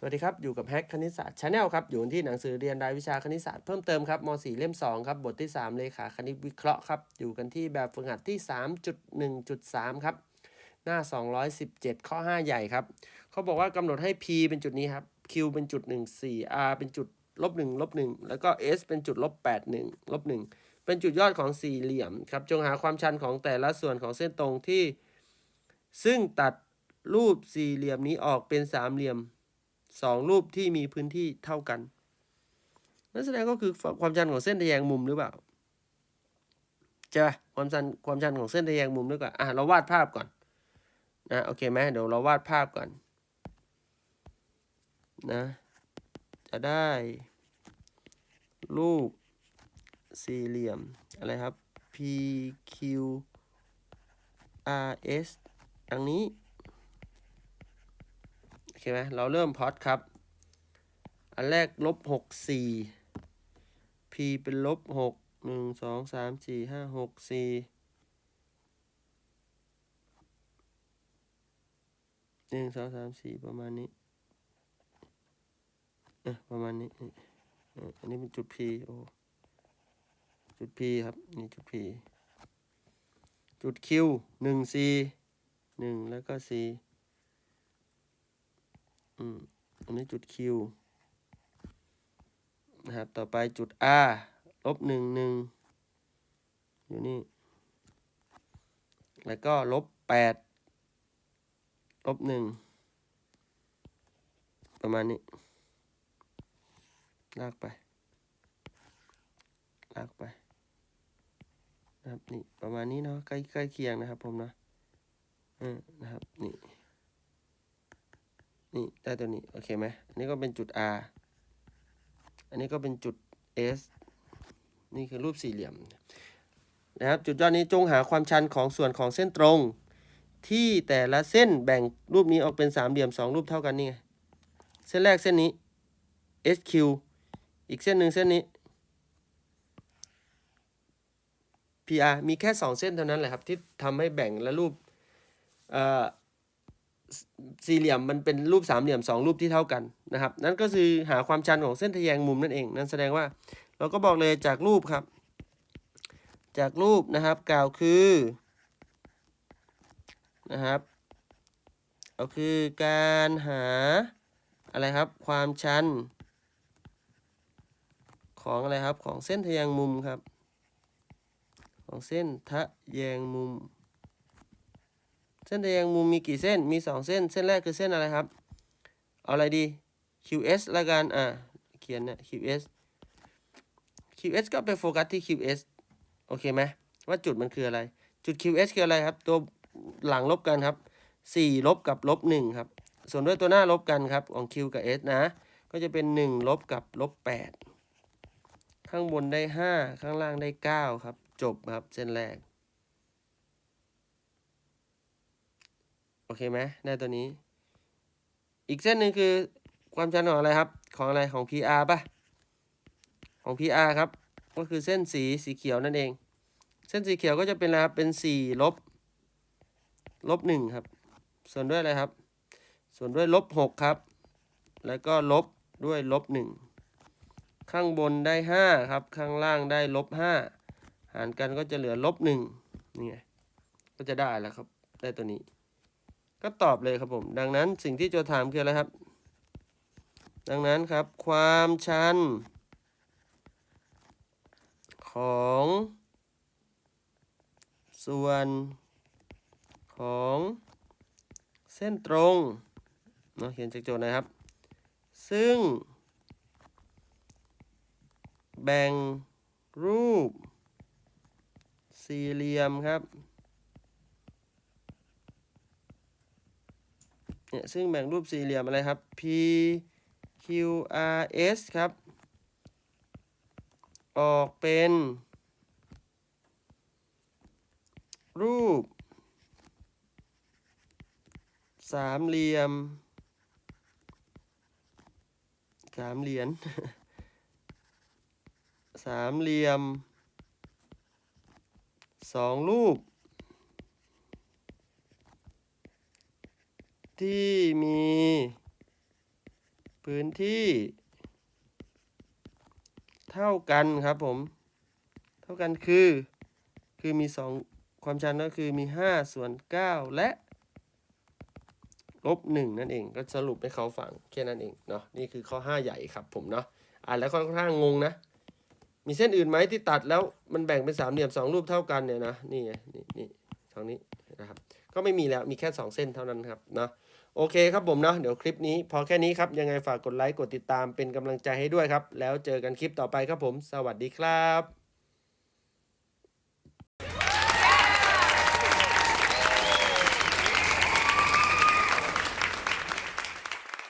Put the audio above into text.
สวัสดีครับ อยู่กับแฮกคณิตศาสตร์ชาแนลครับ อยู่ที่หนังสือเรียนรายวิชาคณิตศาสตร์เพิ่มเติมครับม .4 เล่ม 2 ครับ บทที่ 3 เลขาคณิตวิเคราะห์ครับ อยู่กันที่แบบฝึกหัดที่ 3.1.3 ครับ หน้า 217 ข้อ 5 ใหญ่ครับ เขาบอกว่ากำหนดให้ p เป็นจุดนี้ครับ q เป็นจุด 1 4 r เป็นจุดลบ1ลบ1แล้วก็ s เป็นจุดลบ8 1ลบ1เป็นจุดยอดของสี่เหลี่ยมครับ จงหาความชันของแต่ละส่วนของเส้นตรงที่ ซึ่งตัดรูปสี่เหลี่ยมนี้ออกเป็นสามเหลี่ยม สองรูปที่มีพื้นที่เท่ากันนั่นแสดงก็คือความชันของเส้นทะแยงมุมหรือเปล่าใช่ปะความชันความชันของเส้นทะแยงมุมหรือเปล่าอะเราวาดภาพก่อนนะโอเคไหมเดี๋ยวเราวาดภาพก่อนนะจะได้ รูปสี่เหลี่ยม อะไรครับ PQ RS ดังนี้ โอเคไหมเราเริ่มพอดครับ อันแรกลบหกสี่ p เป็นลบหกหนึ่งสองสามสี่ห้าหกสี่หนึ่งสองสามสี่ประมาณนี้เอะประมาณนี้อันนี้เป็นจุด p โอ้จุด p ครับ นี่จุด p จุด q หนึ่ง c หนึ่งแล้วก็ c อืมอันนี้จุด Q นะครับ ต่อไปจุด R ลบหนึ่งหนึ่งอยู่นี่ แล้วก็ลบแปดลบหนึ่งประมาณนี้ ลากไป ลากไป นะครับ นี่ ประมาณนี้เนาะใกล้ใกล้เคียงนะครับผมนะเออนะครับ นี่ นี่ได้ตัวนี้ โอเคไหมอันนี้ก็เป็นจุด R อันนี้ก็เป็นจุด S นี่คือรูปสี่เหลี่ยมนะครับจุดยอดนี้จงหาความชันของส่วนของเส้นตรง ที่แต่ละเส้นแบ่งรูปนี้ออกเป็นสามเหลี่ยมสองรูปเท่ากันนี่ไงเส้นแรกเส้นนี้ SQ อีกเส้นหนึ่งเส้นนี้ PR มีแค่สองเส้นเท่านั้นแหละครับ ที่ทำให้แบ่งและรูปเอ่อ สี่เหลี่ยมมันเป็นรูปสามเหลี่ยมสองรูปที่เท่ากันนะครับ นั่นก็คือหาความชันของเส้นทะแยงมุมนั่นเอง นั่นแสดงว่าเราก็บอกเลยจากรูปครับ จากรูปนะครับกล่าวคือนะครับก็คือการหาอะไรครับความชัน ของอะไรครับของเส้นทะแยงมุมครับ ของเส้นทะแยงมุม เส้นทะแยงมุมมีกี่เส้น มี 2 เส้น เส้นแรกคือเส้นอะไรครับ เอาอะไรดี QS ละกัน อะ เขียนนะ QS QS ก็ไปโฟกัสที่ QS โอเคไหมว่าจุดมันคืออะไร จุด QS คืออะไรครับ ตัวหลังลบกันครับ 4 ลบกับลบ1ครับ ส่วนด้วยตัวหน้าลบกันครับ ของ Q กับ S นะ ก็จะเป็น 1 ลบกับลบ8ข้างบนได้ 5 ข้างล่างได้ 9 ครับ จบครับ เส้นแรก โอเคไหมได้ตัวนี้ อีกเส้นหนึ่งคือความชันของอะไรครับ ของอะไรของ PR ป่ะ ของ PR ครับ ก็คือเส้นสีสีเขียวนั่นเอง เส้นสีเขียวก็จะเป็นอะไรครับ เป็น4ลบลบ1ครับ ส่วนด้วยอะไรครับ ส่วนด้วยลบ6ครับ แล้วก็ลบด้วยลบ1ข้างบนได้5ครับ ข้างล่างได้ลบ5หารกันก็จะเหลือลบ1นี่ไง ก็จะได้แล้วครับ ได้ตัวนี้ ก็ตอบเลยครับผม ดังนั้นสิ่งที่โจทย์ถามคืออะไรครับ ดังนั้นครับ ความชัน ของ ส่วนของเส้นตรงเนาะเขียนจากโจทย์นะครับ ซึ่ง แบ่งรูปสี่เหลี่ยมครับ เนี่ยซึ่งแบ่งรูปสี่เหลี่ยมอะไรครับ P Q R S ครับ ออกเป็น รูป สามเหลี่ยม สามเหรียญสามเหลี่ยมสองรูป ที่มี พื้นที่ เท่ากันครับผม เท่ากันคือ คือมีสองความชันก็คือมี 5 ส่วน 9 และลบ1นั่นเองก็สรุปให้เขาฟังแค่นั้นเองเนาะนี่คือข้อ 5 ใหญ่ครับผมเนาะอ่านแล้วค่อนข้างงงนะ มีเส้นอื่นไหมที่ตัดแล้วมันแบ่งเป็นสามเหลี่ยมสองรูปเท่ากันเนี่ยนะนี่ไงนี่นี่ทางนี้ นะครับ ก็ไม่มีแล้วมีแค่ 2 เส้นเท่านั้นครับเนาะโอเคครับผมเนาะเดี๋ยวคลิปนี้ พอแค่นี้ครับยังไงฝากกดไลค์กดติดตามเป็นกำลังใจให้ด้วยครับ แล้วเจอกันคลิปต่อไปครับผม สวัสดีครับ